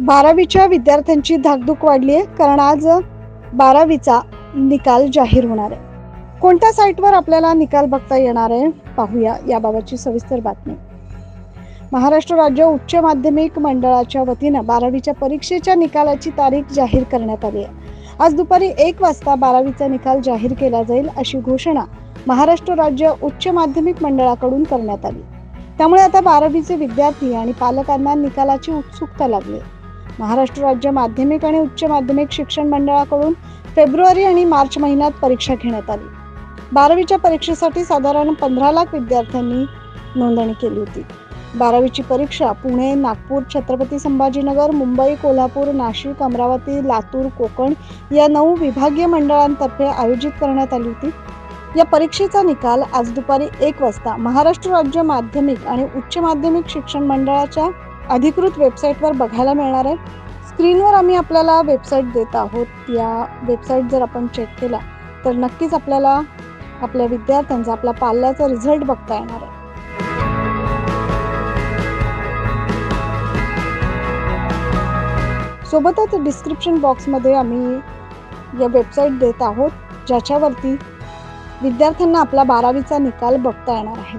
बारावीच्या विद्यार्थ्यांची धाकधूक वाढली आहे कारण आज बारावीचा निकाल जाहीर होणार आहे. कोणत्या साईटवर आपल्याला निकाल बघता येणार आहे पाहूया याबाबतची सविस्तर बातमी. महाराष्ट्र राज्य उच्च माध्यमिक मंडळाच्या वतीनं बारावीच्या परीक्षेच्या निकालाची तारीख जाहीर करण्यात आली आहे. आज दुपारी एक वाजता बारावीचा निकाल जाहीर केला जाईल अशी घोषणा महाराष्ट्र राज्य उच्च माध्यमिक मंडळाकडून करण्यात आली. त्यामुळे आता बारावीचे विद्यार्थी आणि पालकांना निकालाची उत्सुकता लागली आहे. महाराष्ट्र राज्य माध्यमिक आणि उच्च माध्यमिक शिक्षण मंडळाकडून फेब्रुवारी आणि मार्च महिन्यात परीक्षा घेण्यात आली. बारावीच्या परीक्षेसाठी साधारण पंधरा लाख विद्यार्थ्यांनी नोंदणी केली होती. बारावीची परीक्षा पुणे नागपूर छत्रपती संभाजीनगर मुंबई कोल्हापूर नाशिक अमरावती लातूर कोकण या नऊ विभागीय मंडळांतर्फे आयोजित करण्यात आली होती. या परीक्षेचा निकाल आज दुपारी एक वाजता महाराष्ट्र राज्य माध्यमिक आणि उच्च माध्यमिक शिक्षण मंडळाच्या अधिकृत वेबसाईटवर बघायला मिळणार आहे. स्क्रीनवर आम्ही आपल्याला वेबसाईट देत आहोत. या वेबसाईट जर आपण चेक केला तर नक्कीच आपल्याला आपल्या विद्यार्थ्यांचा आपला पाल्याचा रिझल्ट बघता येणार आहे. सोबतच डिस्क्रिप्शन बॉक्समध्ये आम्ही या वेबसाईट देत आहोत ज्याच्यावरती विद्यार्थ्यांना आपला बारावीचा निकाल बघता येणार आहे.